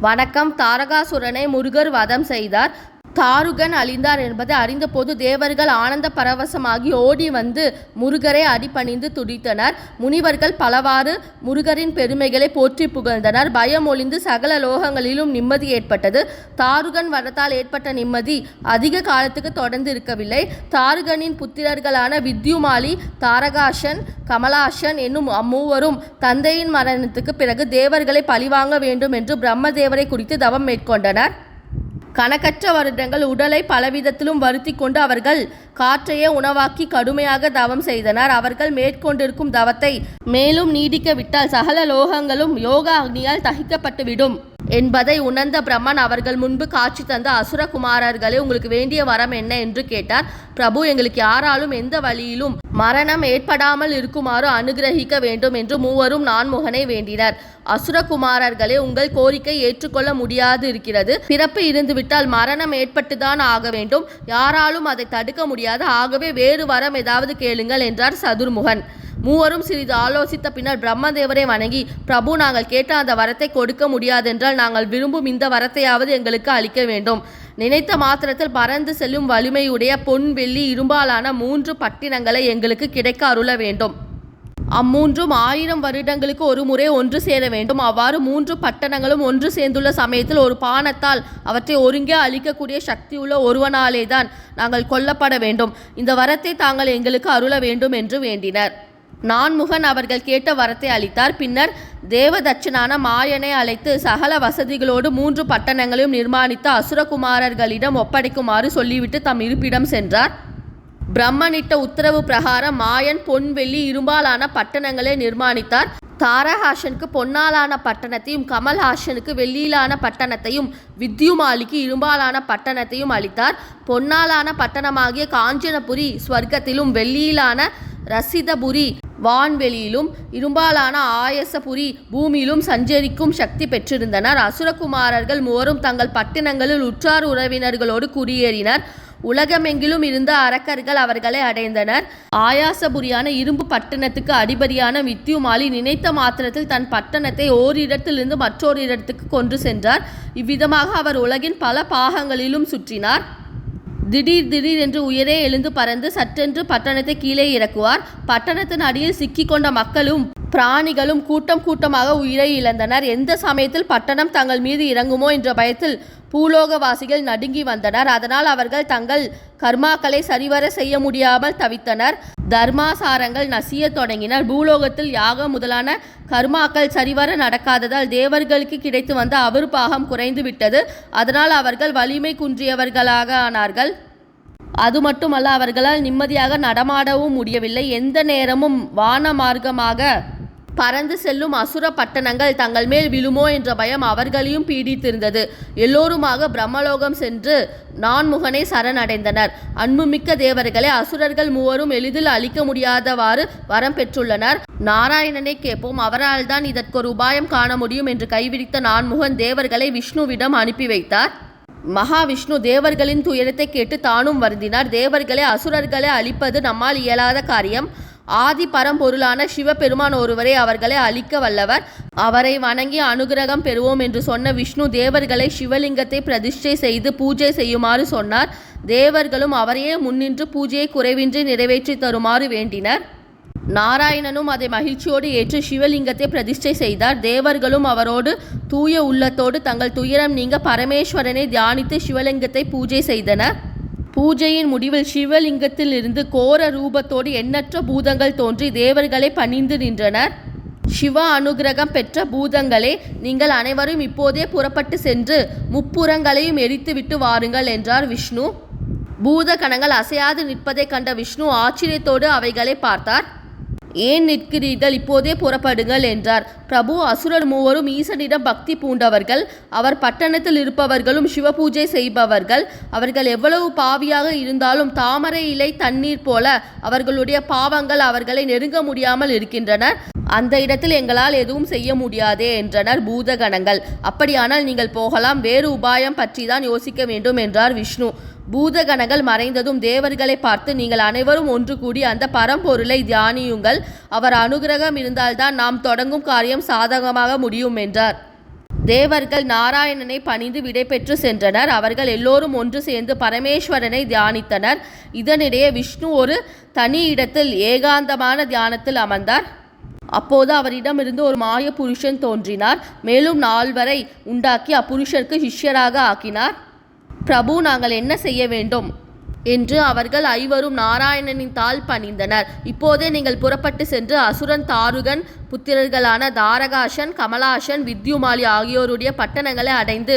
வணக்கம். தாரகாசுரனை முருகர் வதம் செய்தார். தாருகன் அழிந்தார் என்பதை அறிந்தபோது தேவர்கள் ஆனந்த பரவசமாகி ஓடி வந்து முருகரை அடிபணிந்து துடித்தனர். முனிவர்கள் பலவாறு முருகரின் பெருமைகளை போற்றி புகழ்ந்தனர். பயம் ஒளிந்து சகல லோகங்களிலும் நிம்மதி ஏற்பட்டது. தாருகன் வரத்தால் ஏற்பட்ட நிம்மதி அதிக காலத்துக்கு தொடர்ந்து இருக்கவில்லை. தாருகனின் புத்திரர்களான வித்யுமாலி தாரகாஷன் கமலாஷன் என்னும் அம்மூவரும் தந்தையின் மரணத்துக்கு பிறகு தேவர்களை பழிவாங்க வேண்டும் என்று பிரம்மதேவரை குறித்து தவம் மேற்கொண்டனர். கணக்கற்ற வருடங்கள் உடலை பலவிதத்திலும் வருத்தி கொண்டு அவர்கள் காற்றையே உணவாக்கி கடுமையாக தவம் செய்தனர். அவர்கள் மேற்கொண்டிருக்கும் தவத்தை மேலும் நீடிக்க விட்டால் சகல லோகங்களும் யோக அக்னியால் தகிக்கப்பட்டுவிடும். என்பதை உணர்ந்த பிரம்மன் அவர்கள் முன்பு காட்சி தந்த அசுரகுமாரர்களே உங்களுக்கு வேண்டிய வரம் என்ன என்று கேட்டார். பிரபு எங்களுக்கு யாராலும் எந்த வழியிலும் மரணம் ஏற்படாமல் இருக்குமாறு அனுகிரகிக்க வேண்டும் என்று மூவரும் நான்முகனை வேண்டினர். அசுரகுமாரர்களே உங்கள் கோரிக்கை ஏற்றுக்கொள்ள முடியாது இருக்கிறது பிறப்பு இருந்துவிட்டால் மரணம் ஏற்பட்டுதான் ஆக வேண்டும். யாராலும் அதை தடுக்க முடியாது. ஆகவே வேறு வரம் ஏதாவது கேளுங்கள் என்றார் சதுர்முகன். மூவரும் சிறிது ஆலோசித்த பின்னர் பிரம்மதேவரை வணங்கி பிரபு நாங்கள் கேட்ட அந்த வரத்தை கொடுக்க முடியாதென்றால் நாங்கள் விரும்பும் இந்த வரத்தையாவது எங்களுக்கு அளிக்க வேண்டும் நினைத்த மாத்திரத்தில் பறந்து செல்லும் வலிமையுடைய பொன் வெள்ளி இரும்பாலான மூன்று பட்டினங்களை எங்களுக்கு கிடைக்க அருள வேண்டும். அம்மூன்றும் ஆயிரம் வருடங்களுக்கு ஒரு முறை ஒன்று சேர வேண்டும். அவ்வாறு மூன்று பட்டணங்களும் ஒன்று சேர்ந்துள்ள சமயத்தில் ஒரு பானத்தால் அவற்றை ஒருங்கே அழிக்கக்கூடிய சக்தியுள்ள ஒருவனாலே தான் நாங்கள் கொல்லப்பட வேண்டும். இந்த வரத்தை தாங்கள் எங்களுக்கு அருள வேண்டும் என்று வேண்டினர். நான்முகன் அவர்கள் கேட்ட வரத்தை அளித்தார். பின்னர் தேவதட்சனான மாயனை அழைத்து சகல வசதிகளோடு மூன்று பட்டணங்களையும் நிர்மாணித்து அசுரகுமாரர்களிடம் ஒப்படைக்குமாறு சொல்லிவிட்டு தம் இருப்பிடம் சென்றார். பிரம்மனிட்ட உத்தரவு பிரகாரம் மாயன் பொன் வெள்ளி இரும்பாலான பட்டணங்களை நிர்மாணித்தார். தாரஹாசனுக்கு பொன்னாலான பட்டணத்தையும் கமல்ஹாசனுக்கு வெள்ளியிலான பட்டணத்தையும் வித்யுமாலிக்கு இரும்பாலான பட்டணத்தையும் அளித்தார். பொன்னாலான பட்டணமாகிய காஞ்சனபுரி ஸ்வர்க்கத்திலும் வெள்ளியிலான ரசிதபுரி வான்வெளியிலும் இரும்பாலான ஆயசபுரி பூமியிலும் சஞ்சரிக்கும் சக்தி பெற்றிருந்தனர். அசுரகுமாரர்கள் மூவரும் தங்கள் பட்டினங்களில் உற்றார் உறவினர்களோடு குடியேறினர். உலகமெங்கிலும் இருந்த அரக்கர்கள் அவர்களை அடைந்தனர். ஆயாசபுரியான இரும்பு பட்டணத்துக்கு அதிபதியான வித்யுமாலி நினைத்த மாத்திரத்தில் தன் பட்டணத்தை ஓரிடத்திலிருந்து மற்றொரு இடத்துக்கு கொண்டு சென்றார். இவ்விதமாக அவர் உலகின் பல பாகங்களிலும் சுற்றினார். திடீர் திடீர் என்று உயரே எழுந்து பறந்து சற்றென்று பட்டணத்தை கீழே இறக்குவார். பட்டணத்தின் அடியில் சிக்கிக்கொண்ட மக்களும் பிராணிகளும் கூட்டம் கூட்டமாக உயிரை இழந்தனர். எந்த சமயத்தில் பட்டணம் தங்கள் மீது இறங்குமோ என்ற பயத்தில் பூலோகவாசிகள் நடுங்கி வந்தனர். அதனால் அவர்கள் தங்கள் கர்மாக்களை சரிவர செய்ய முடியாமல் தவித்தனர். தர்மாசாரங்கள் நசிய தொடங்கினர். பூலோகத்தில் யாகம் முதலான கர்மாக்கள் சரிவர நடக்காததால் தேவர்களுக்கு கிடைத்து வந்த அவிர்பாகம் குறைந்து விட்டது. அதனால் அவர்கள் வலிமை குன்றியவர்களாக ஆனார்கள். அது மட்டுமல்ல அவர்களால் நிம்மதியாக நடமாடவும் முடியவில்லை. எந்த நேரமும் வான மார்க்கமாக பறந்து செல்லும் அசுர பட்டணங்கள் தங்கள் மேல் விழுமோ என்ற பயம் அவர்களையும் பீடித்திருந்தது. எல்லோருமாக பிரம்மலோகம் சென்று நான்முகனை சரணடைந்தனர். அன்புமிக்க தேவர்களை அசுரர்கள் மூவரும் எளிதில் அழிக்க முடியாதவாறு வரம் பெற்றுள்ளனர். நாராயணனை கேட்போம் அவரால் தான் இதற்கொரு உபாயம் காண முடியும் என்று கைவிரித்த நான்முகன் தேவர்களை விஷ்ணுவிடம் அனுப்பி வைத்தார். மகாவிஷ்ணு தேவர்களின் துயரத்தை கேட்டு தானும் வருந்தினார். தேவர்களை அசுரர்களை அழிப்பது நம்மால் இயலாத காரியம். ஆதி பரம்பொருளான சிவபெருமான் ஒருவரை அவர்களை அழிக்க வல்லவர். அவரை வணங்கி அனுகிரகம் பெறுவோம் என்று சொன்ன விஷ்ணு தேவர்களை சிவலிங்கத்தை பிரதிஷ்டை செய்து பூஜை செய்யுமாறு சொன்னார். தேவர்களும் அவரையே முன்னின்று பூஜையை குறைவின்றி நிறைவேற்றி தருமாறு வேண்டினர். நாராயணனும் அதை மகிழ்ச்சியோடு ஏற்று சிவலிங்கத்தை பிரதிஷ்டை செய்தார். தேவர்களும் அவரோடு தூய உள்ளத்தோடு தங்கள் துயரம் நீங்க பரமேஸ்வரனை தியானித்து சிவலிங்கத்தை பூஜை செய்தனர். பூஜையின் முடிவில் சிவலிங்கத்தில் இருந்து கோர ரூபத்தோடு எண்ணற்ற பூதங்கள் தோன்றி தேவர்களை பணிந்து நின்றனர். சிவ அனுகிரகம் பெற்ற பூதங்களே நீங்கள் அனைவரும் இப்போதே புறப்பட்டு சென்று முப்புறங்களையும் எரித்துவிட்டு வாருங்கள் என்றார் விஷ்ணு. பூத கணங்கள் அசையாது நிற்பதைக் கண்ட விஷ்ணு ஆச்சரியத்தோடு அவைகளை பார்த்தார். ஏன் நிற்கிறீர்கள்? இப்போதே புறப்படுங்கள் என்றார். பிரபு அசுரர் மூவரும் ஈசனிடம் பக்தி பூண்டவர்கள். அவர் பட்டணத்தில் இருப்பவர்களும் சிவபூஜை செய்பவர்கள். அவர்கள் எவ்வளவு பாவியாக இருந்தாலும் தாமரை இலை தண்ணீர் போல அவர்களுடைய பாவங்கள் அவர்களை நெருங்க முடியாமல் இருக்கின்றனர். அந்த இடத்தில் எங்களால் எதுவும் செய்ய முடியாதே என்றனர் பூதகணங்கள். அப்படியானால் நீங்கள் போகலாம். வேறு உபாயம் பற்றி தான் யோசிக்க வேண்டும் என்றார் விஷ்ணு. பூதகணங்கள் மறைந்ததும் தேவர்களை பார்த்து நீங்கள் அனைவரும் ஒன்று கூடி அந்த பரம்பொருளை தியானியுங்கள். அவர் அனுகிரகம் இருந்தால்தான் நாம் தொடங்கும் காரியம் சாதகமாக முடியும் என்றார். தேவர்கள் நாராயணனை பணிந்து விடைபெற்று சென்றனர். அவர்கள் எல்லோரும் ஒன்று சேர்ந்து பரமேஸ்வரனை தியானித்தனர். இதனிடையே விஷ்ணு ஒரு தனி இடத்தில் ஏகாந்தமான தியானத்தில் அமர்ந்தார். அப்போது அவரிடமிருந்து ஒரு மாய புருஷன் தோன்றினார். மேலும் நால்வரை உண்டாக்கி அப்புருஷருக்கு சிஷ்யராக ஆக்கினார். பிரபு நாங்கள் என்ன செய்ய வேண்டும்? என்று அவர்கள் ஐவரும் நாராயணனின் தாள் பணிந்தனர். இப்போதே நீங்கள் புறப்பட்டு சென்று அசுரன் தாருகன் புத்திரர்களான தாரகாஷன் கமலாஷன் வித்யுமாலி ஆகியோருடைய பட்டணங்களை அடைந்து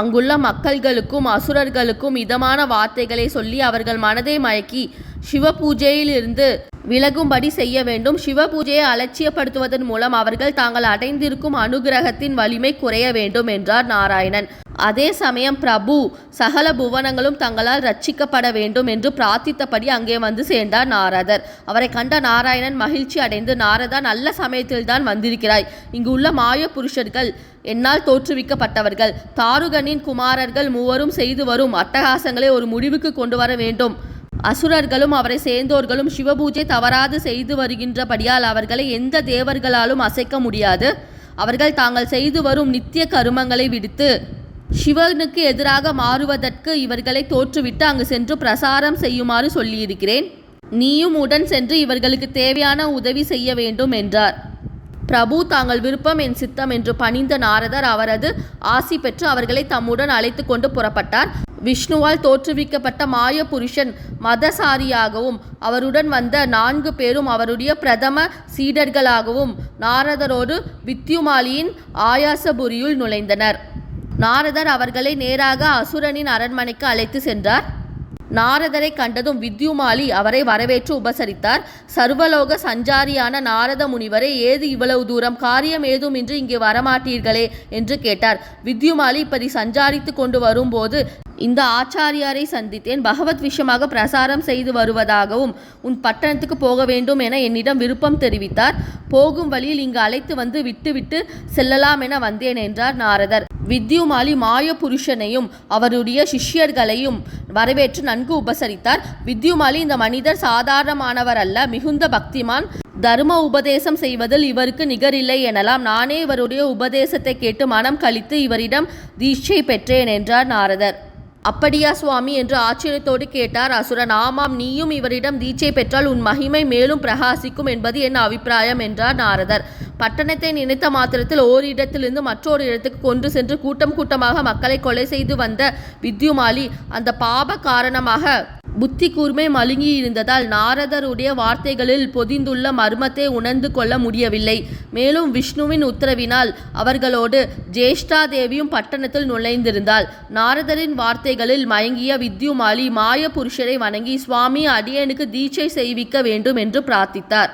அங்குள்ள மக்கள்களுக்கும் அசுரர்களுக்கும் இதமான வார்த்தைகளை சொல்லி அவர்கள் மனதை மயக்கி சிவ பூஜையிலிருந்து விலகும்படி செய்ய வேண்டும். சிவ பூஜையை அலட்சியப்படுத்துவதன் மூலம் அவர்கள் தாங்கள் அடைந்திருக்கும் அனுகிரகத்தின் வலிமை குறைய வேண்டும் என்றார் நாராயணன். அதே சமயம் பிரபு சகல புவனங்களும் தங்களால் ரட்சிக்கப்பட வேண்டும் என்று பிரார்த்தித்தபடி அங்கே வந்து சேர்ந்தார் நாரதர். அவரை கண்ட நாராயணன் மகிழ்ச்சி அடைந்து நாரதா நல்ல சமயத்தில்தான் வந்திருக்கிறாய். இங்கு உள்ள மாய புருஷர்கள் என்னால் தோற்றுவிக்கப்பட்டவர்கள். தாருகனின் குமாரர்கள் மூவரும் செய்து வரும் அட்டகாசங்களை ஒரு முடிவுக்கு கொண்டு வர வேண்டும். அசுரர்களும் அவரை சேர்ந்தோர்களும் சிவபூஜை தவறாது செய்து வருகின்றபடியால் அவர்களை எந்த தேவர்களாலும் அசைக்க முடியாது. அவர்கள் தாங்கள் செய்து வரும் நித்திய கருமங்களை விடுத்து சிவனுக்கு எதிராக மாறுவதற்கு இவர்களை தோற்றுவிட்டு அங்கு சென்று பிரசாரம் செய்யுமாறு சொல்லியிருக்கிறேன். நீயும் உடன் சென்று இவர்களுக்கு தேவையான உதவி செய்ய வேண்டும் என்றார். பிரபு தாங்கள் விருப்பம் என் சித்தம் என்று பணிந்த நாரதர் அவரது ஆசி பெற்று அவர்களை தம்முடன் அழைத்து கொண்டு புறப்பட்டார். விஷ்ணுவால் தோற்றுவிக்கப்பட்ட மாய புருஷன் மதசாரியாகவும் அவருடன் வந்த நான்கு பேரும் அவருடைய பிரதம சீடர்களாகவும் நாரதரோடு வித்யுமாலியின் ஆயாசபுரியுள் நுழைந்தனர். நாரதர் அவர்களை நேராக அசுரனின் அரண்மனைக்கு அழைத்து சென்றார். நாரதரை கண்டதும் வித்யுமாலி அவரை வரவேற்று உபசரித்தார். சர்வலோக சஞ்சாரியான நாரத முனிவரே ஏது இவ்வளவு தூரம்? காரியம் ஏதுமின்றி இங்கே வரமாட்டீர்களே என்று கேட்டார். வித்யுமாலி இப்படி சஞ்சாரித்து கொண்டு வரும்போது இந்த ஆச்சாரியாரை சந்தித்தேன். பகவத் விஷயமாக பிரசாரம் செய்து வருவதாகவும் உன் பட்டணத்துக்கு போக வேண்டும் என என்னிடம் விருப்பம் தெரிவித்தார். போகும் வழியில் இங்கு அழைத்து வந்து விட்டுவிட்டு செல்லலாம் என வந்தேன் என்றார் நாரதர். வித்யுமாலி மாய புருஷனையும் அவருடைய சிஷ்யர்களையும் வரவேற்று நன்கு உபசரித்தார். வித்யுமாலி இந்த மனிதர் சாதாரணமானவர் அல்ல மிகுந்த பக்திமான். தர்ம உபதேசம் செய்வதில் இவருக்கு நிகரில்லை எனலாம். நானே இவருடைய உபதேசத்தை கேட்டு மனம் கழித்து இவரிடம் தீட்சை பெற்றேன் என்றார் நாரதர். அப்படியா சுவாமி என்று ஆச்சரியத்தோடு கேட்டார் அசுரன். ஆமாம் நீயும் இவரிடம் தீட்சை பெற்றால் உன் மகிமை மேலும் பிரகாசிக்கும் என்பது என் அபிப்பிராயம் என்றார் நாரதர். பட்டணத்தை நினைத்த மாத்திரத்தில் ஓரிடத்திலிருந்து மற்றொரு இடத்துக்கு கொண்டு சென்று கூட்டம் கூட்டமாக மக்களை கொலை செய்து வந்த வித்யுமாலி அந்த பாப காரணமாக புத்தி கூர்மை மழுங்கி இருந்ததால் நாரதருடைய வார்த்தைகளில் பொதிந்துள்ள மர்மத்தை உணர்ந்து கொள்ள முடியவில்லை. மேலும் விஷ்ணுவின் உத்தரவினால் அவர்களோடு ஜேஷ்டா தேவியும் பட்டணத்தில் நுழைந்திருந்தாள். நாரதரின் வார்த்தைகளில் மயங்கிய வித்யுமாலி மாய புருஷரை வணங்கி சுவாமி அடியனுக்கு தீட்சை செய்விக்க வேண்டும் என்று பிரார்த்தித்தார்.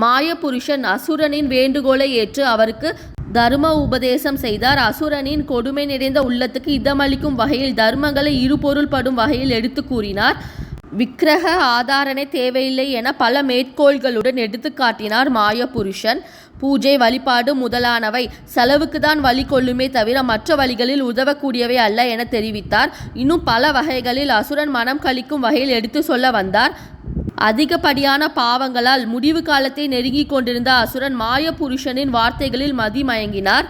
மாயபுருஷன் அசுரனின் வேண்டுகோளை ஏற்று அவருக்கு தர்ம உபதேசம் செய்தார். அசுரனின் கொடுமை நிறைந்த உள்ளத்துக்கு இதமளிக்கும் வகையில் தர்மங்களை இருபொருள்படும் வகையில் எடுத்து கூறினார். விக்கிரக ஆதாரணை தேவையில்லை என பல மேற்கோள்களுடன் எடுத்து காட்டினார் மாயபுருஷன். பூஜை வழிபாடு முதலானவை செலவுக்கு தான் வழி கொள்ளுமே தவிர மற்ற வழிகளில் உதவக்கூடியவை அல்ல என தெரிவித்தார். இன்னும் பல வகைகளில் அசுரன் மனம் கழிக்கும் வகையில் எடுத்து சொல்ல வந்தார். அதிகப்படியான பாவங்களால் முடிவு காலத்தை நெருங்கிக் கொண்டிருந்த அசுரன் மாயபுருஷனின் வார்த்தைகளில் மதிமயங்கினார்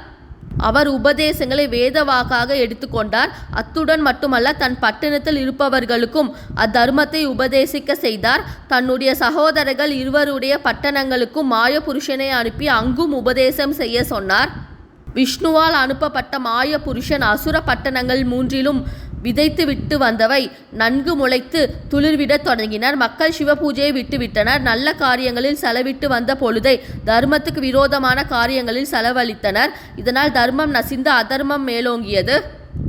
அவர் உபதேசங்களை வேதவாக்காக எடுத்துக்கொண்டார் அத்துடன் மட்டுமல்ல தன் பட்டணத்தில் இருப்பவர்களுக்கும் அத்தர்மத்தை உபதேசிக்க செய்தார். தன்னுடைய சகோதரர்கள் இருவருடைய பட்டணங்களுக்கும் மாயபுருஷனை அனுப்பி அங்கும் உபதேசம் செய்ய சொன்னார். விஷ்ணுவால் அனுப்பப்பட்ட மாய புருஷன் அசுர பட்டணங்கள் மூன்றிலும் விதைத்து விட்டு வந்தவை நன்கு முளைத்து துளிர்விடத் தொடங்கினர். மக்கள் சிவ பூஜையை விட்டுவிட்டனர். நல்ல காரியங்களில் செலவிட்டு வந்த பொழுதை தர்மத்துக்கு விரோதமான காரியங்களில் செலவழித்தனர். இதனால் தர்மம் நசிந்து அதர்மம் மேலோங்கியது.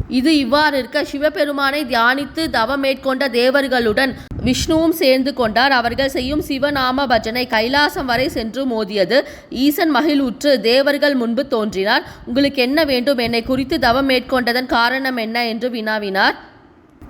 இது இவ்வாறு இருக்க சிவபெருமானை தியானித்து தவம் மேற்கொண்ட தேவர்களுடன் விஷ்ணுவும் சேர்ந்து கொண்டார். அவர்கள் செய்யும் சிவநாம பஜனை கைலாசம் வரை சென்று மோதியது. ஈசன் மகிழ்வுற்று தேவர்கள் முன்பு தோன்றினார். உங்களுக்கு என்ன வேண்டும்? என்னை குறித்து தவம் மேற்கொண்டதன் காரணம் என்ன என்று வினாவினார்.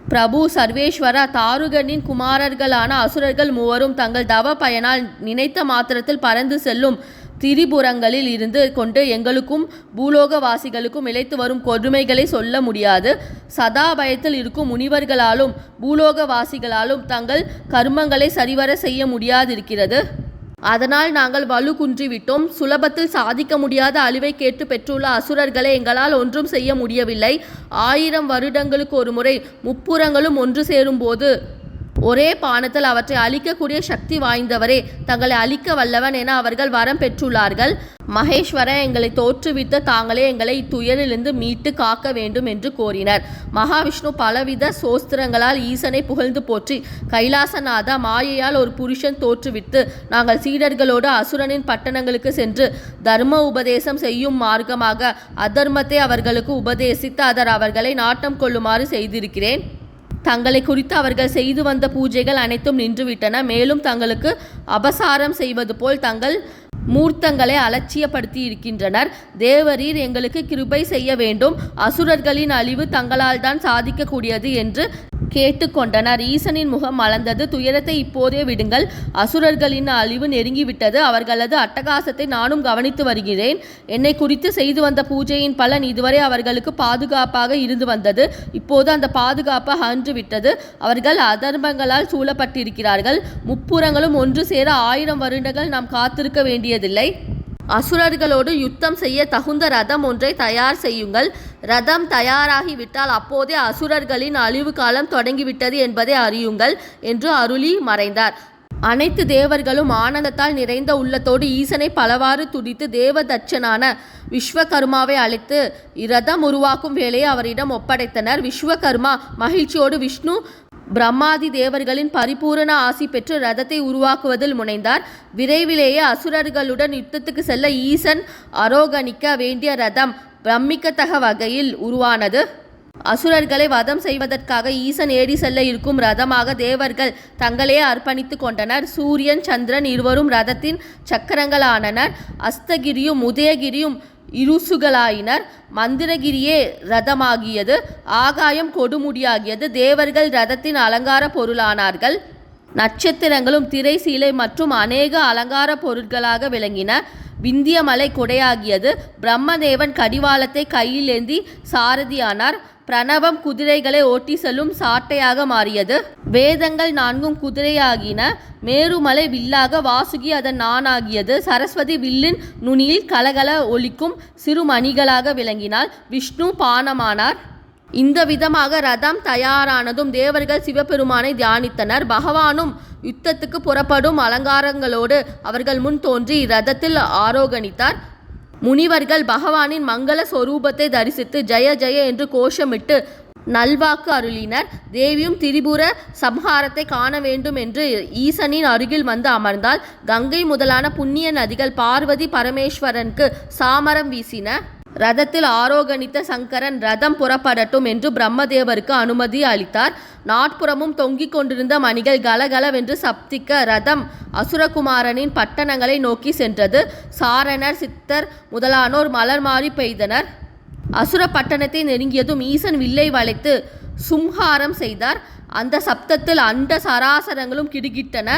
பிரபு சர்வேஸ்வரா தாருகனின் குமாரர்களான அசுரர்கள் மூவரும் தங்கள் தவ பயனால் நினைத்த மாத்திரத்தில் பறந்து செல்லும். திரிபுரங்களில் இருந்து கொண்டு எங்களுக்கும் பூலோகவாசிகளுக்கும் இழைத்து வரும் கொடுமைகளை சொல்ல முடியாது. சதாபயத்தில் இருக்கும் முனிவர்களாலும் பூலோகவாசிகளாலும் தங்கள் கர்மங்களை சரிவர செய்ய முடியாதிருக்கிறது. அதனால் நாங்கள் வலு குன்றிவிட்டோம் சுலபத்தில் சாதிக்க முடியாத அழிவை கேட்டு பெற்றுள்ள அசுரர்களை எங்களால் ஒன்றும் செய்ய முடியவில்லை. ஆயிரம் வருடங்களுக்கு ஒரு முறை முப்புறங்களும் ஒன்று சேரும்போது ஒரே பானத்தில் அவற்றை அழிக்கக்கூடிய சக்தி வாய்ந்தவரே. தங்களை அழிக்க வல்லவன் என அவர்கள் வரம் பெற்றுள்ளார்கள். மகேஸ்வர எங்களை தோற்றுவித்த தாங்களே எங்களை இத்துயரிலிருந்து மீட்டு காக்க வேண்டும் என்று கோரினர். மகாவிஷ்ணு பலவித சோஸ்திரங்களால் ஈசனை புகழ்ந்து போற்றி கைலாசநாதா மாயையால் ஒரு புருஷன் தோற்றுவித்து நாங்கள் சீடர்களோடு அசுரனின் பட்டணங்களுக்கு சென்று தர்ம உபதேசம் செய்யும் மார்க்கமாக அதர்மத்தை அவர்களுக்கு உபதேசித்து அதர் அவர்களை நாட்டம் கொள்ளுமாறு செய்திருக்கிறேன். தங்களை குறித்து அவர்கள் செய்து வந்த பூஜைகள் அனைத்தும் நின்றுவிட்டன. மேலும் தங்களுக்கு அபசாரம் செய்வது போல் தங்கள் மூர்த்தங்களை அலட்சியப்படுத்தி இருக்கின்றனர் தேவரீர் எங்களுக்கு கிருபை செய்ய வேண்டும். அசுரர்களின் அழிவு தங்களால் தான் சாதிக்கக்கூடியது என்று கேட்டுக்கொண்டனர். ஈசனின் முகம் மலர்ந்தது. துயரத்தை இப்போதே விடுங்கள். அசுரர்களின் அழிவு நெருங்கிவிட்டது. அவர்களது அட்டகாசத்தை நானும் கவனித்து வருகிறேன். என்னை குறித்து செய்து வந்த பூஜையின் பலன் இதுவரை அவர்களுக்கு பாதுகாப்பாக இருந்து வந்தது. இப்போது அந்த பாதுகாப்பு அன்று விட்டது அவர்கள் அதர்மங்களால் சூழப்பட்டிருக்கிறார்கள். முப்புறங்களும் ஒன்று சேர ஆயிரம் வருடங்கள் நாம் காத்திருக்க வேண்டியதில்லை. அசுரர்களோடு யுத்தம் செய்ய தகுந்த ரதம் ஒன்றை தயார் செய்யுங்கள். ரதம் தயாராகிவிட்டால் அப்போதே அசுரர்களின் அழிவு காலம் தொடங்கிவிட்டது என்பதை அறியுங்கள் என்று அருளி மறைந்தார். அனைத்து தேவர்களும் ஆனந்தத்தால் நிறைந்த உள்ளத்தோடு ஈசனை பலவாறு துடித்து தேவதச்சனான விஸ்வகர்மாவை அழைத்து இரதம் உருவாக்கும் வேலையை அவரிடம் ஒப்படைத்தனர். விஸ்வகர்மா மகிழ்ச்சியோடு விஷ்ணு பிரம்மாதி தேவர்களின் பரிபூரண ஆசி பெற்று ரதத்தை உருவாக்குவதில் முனைந்தார். விரைவிலேயே அசுரர்களுடன் யுத்தத்துக்கு செல்ல ஈசன் அரோகணிக்க வேண்டிய ரதம் பிரமிக்கத்தக வகையில் உருவானது. அசுரர்களை வதம் செய்வதற்காக ஈசன் ஏடி செல்ல இருக்கும் ரதமாக தேவர்கள் தங்களே அர்ப்பணித்து கொண்டனர். சூரியன் சந்திரன் இருவரும் ரதத்தின் சக்கரங்களானனர். அஸ்தகிரியும் உதயகிரியும் இருசுகளாயினர். மந்திரகிரியே ரதமாகியது. ஆகாயம் கொடுமுடியாகியது. தேவர்கள் ரதத்தின் அலங்கார பொருளானார்கள். நட்சத்திரங்களும் திரை சீலை மற்றும் அநேக அலங்கார பொருட்களாக விளங்கின. விந்தியமலை கொடையாகியது. பிரம்மதேவன் கடிவாளத்தை கையிலேந்தி சாரதியானார். பிரணவம் குதிரைகளை ஓட்டி செல்லும் சாட்டையாக மாறியது. வேதங்கள் நான்கும் குதிரையாகின. மேருமலை வில்லாக வாசுகி அதன் நானாகியது. சரஸ்வதி வில்லின் நுனியில் கலகல ஒலிக்கும் சிறு மணிகளாக விளங்கினாள். விஷ்ணு பானமானார். இந்த விதமாக ரதம் தயாரானதும் தேவர்கள் சிவபெருமானை தியானித்தனர். பகவானும் யுத்தத்துக்கு புறப்படும் அலங்காரங்களோடு அவர்கள் முன் தோன்றி ரதத்தில் ஆரோகணித்தார். முனிவர்கள் பகவானின் மங்கள சொரூபத்தை தரிசித்து ஜெய ஜெய என்று கோஷமிட்டு நல்வாக்கு அருளினர். தேவியும் திரிபுர சம்ஹாரத்தை காண வேண்டும் என்று ஈசனின் அருகில் வந்து அமர்ந்தால் கங்கை முதலான புண்ணிய நதிகள் பார்வதி பரமேஸ்வரனுக்கு சாமரம் வீசின. ரதத்தில் ஆரோகணித்த சங்கரன் ரதம் புறப்படட்டும் என்று பிரம்மதேவருக்கு அனுமதி அளித்தார். நாட்புறமும் தொங்கிக் கொண்டிருந்த மணிகள் கலகலவென்று சப்திக்க ரதம் அசுரகுமாரனின் பட்டணங்களை நோக்கி சென்றது. சாரணர் சித்தர் முதலானோர் மலர் மாறி பெய்தனர். அசுர பட்டணத்தை நெருங்கியதும் ஈசன் வில்லை வளைத்து சும்ஹாரம் செய்தார். அந்த சப்தத்தில் அண்ட சராசரங்களும் கிடுகிட்டன.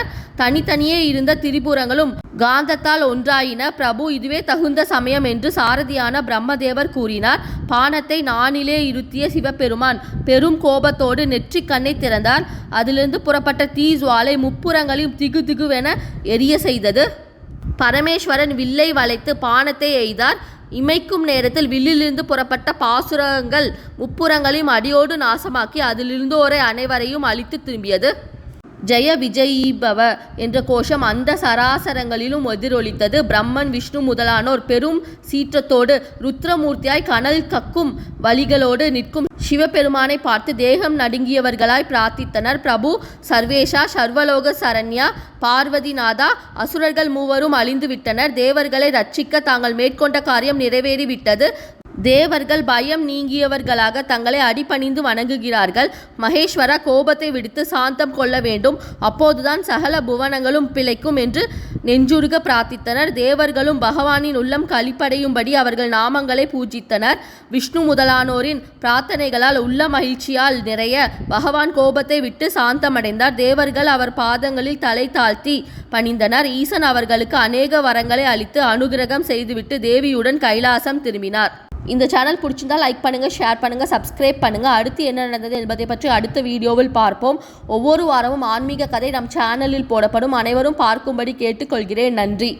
தனித்தனியே இருந்த திரிபுரங்களும் காந்தத்தால் ஒன்றாயின. பிரபு இதுவே தகுந்த சமயம் என்று சாரதியான பிரம்மதேவர் கூறினார். பானத்தை நானிலே இருத்திய சிவபெருமான் பெரும் கோபத்தோடு நெற்றி கண்ணை திறந்தார். அதிலிருந்து புறப்பட்ட தீ ஜுவாலை முப்புறங்களையும் திகு திகுவென எரிய செய்தது. பரமேஸ்வரன் வில்லை வளைத்து பானத்தை எய்தார். இமைக்கும் நேரத்தில் வில்லிலிருந்து புறப்பட்ட பாசுரங்கள் முப்புறங்களையும் அடியோடு நாசமாக்கி அதிலிருந்தோரை அனைவரையும் அழித்து திரும்பியது. ஜெய விஜயீபவ என்ற கோஷம் அந்த சராசரங்களிலும் எதிரொலித்தது. பிரம்மன் விஷ்ணு முதலானோர் பெரும் சீற்றத்தோடு ருத்ரமூர்த்தியாய் கனல் கக்கும் வழிகளோடு நிற்கும் சிவபெருமானை பார்த்து தேகம் நடுங்கியவர்களாய் பிரார்த்தித்தனர். பிரபு சர்வேஷா சர்வலோக சரண்யா பார்வதிநாதா அசுரர்கள் மூவரும் அழிந்து விட்டனர் தேவர்களை ரட்சிக்க தாங்கள் மேற்கொண்ட காரியம் நிறைவேறிவிட்டது. தேவர்கள் பயம் நீங்கியவர்களாக தங்களை அடிபணிந்து வணங்குகிறார்கள். மகேஸ்வரா கோபத்தை விடுத்து சாந்தம் கொள்ள வேண்டும். அப்போதுதான் சகல புவனங்களும் பிழைக்கும் என்று நெஞ்சுருக பிரார்த்தித்தனர். தேவர்களும் பகவானின் உள்ளம் களிப்படையும்படி அவர்கள் நாமங்களை பூஜித்தனர். விஷ்ணு முதலானோரின் பிரார்த்தனைகளால் உள்ள மகிழ்ச்சியால் நிறைய பகவான் கோபத்தை விட்டு சாந்தமடைந்தார். தேவர்கள் அவர் பாதங்களில் தலை தாழ்த்தி பணிந்தனர். ஈசன் அவர்களுக்கு அநேக வரங்களை அளித்து அனுகிரகம் செய்துவிட்டு தேவியுடன் கைலாசம் திரும்பினார். இந்த சேனல் பிடிச்சிருந்தா லைக் பண்ணுங்கள் ஷேர் பண்ணுங்கள் சப்ஸ்கிரைப் பண்ணுங்கள் அடுத்து என்ன நடந்தது என்பதை பற்றி அடுத்த வீடியோவில் பார்ப்போம். ஒவ்வொரு வாரமும் ஆன்மீக கதை நம் சேனலில் போடப்படும். அனைவரும் பார்க்கும்படி கேட்டுக்கொள்கிறேன். நன்றி.